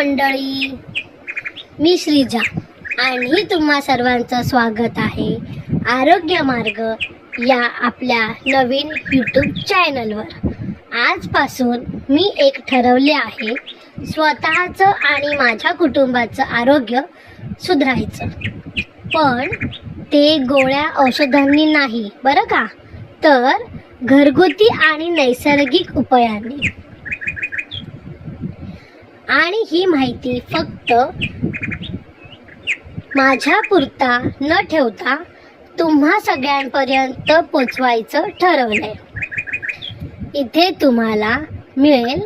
मंडळी मी श्रीजा आणि तुम्हा सर्वांचं स्वागत आहे आरोग्य मार्ग या आपल्या नवीन यूट्यूब चॅनलवर आजपासून मी एक ठरवले आहे स्वतःचं आणि माझ्या कुटुंबाचं आरोग्य सुधारायचं. पण ते गोळ्या औषधांनी नाही बरं का? तर घरगुती आणि नैसर्गिक उपायांनी. आणि ही माहिती फक्त माझ्या पुरता न ठेवता तुम्हा सगळ्यांपर्यंत पोचवायचं ठरवलंय. इथे तुम्हाला मिळेल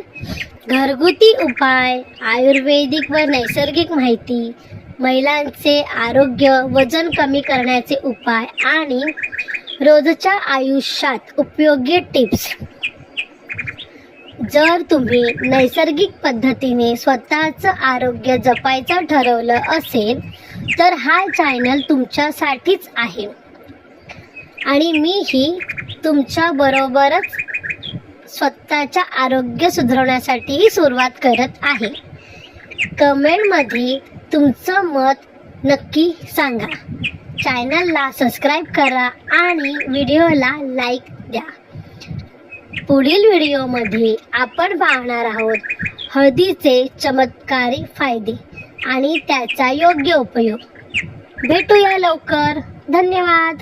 घरगुती उपाय आयुर्वेदिक व नैसर्गिक माहिती महिलांचे आरोग्य वजन कमी करण्याचे उपाय आणि रोजच्या आयुष्यात उपयोगी टिप्स. जर तुम्ही नैसर्गिक पद्धतीने स्वतःचं आरोग्य जपायचं ठरवलं असेल तर हा चॅनल तुमच्यासाठीच आहे. आणि मीही तुमच्या बरोबरच स्वतःच्या आरोग्य सुधारण्यासाठीही सुरुवात करत आहे. कमेंटमध्ये तुमचं मत नक्की सांगा. चॅनलला सबस्क्राईब करा आणि व्हिडिओला लाईक द्या. पुढील व्हिडिओमध्ये आपण पाहणार आहोत हळदीचे चमत्कारी फायदे आणि त्याचा योग्य उपयोग. भेटूया लवकर. धन्यवाद.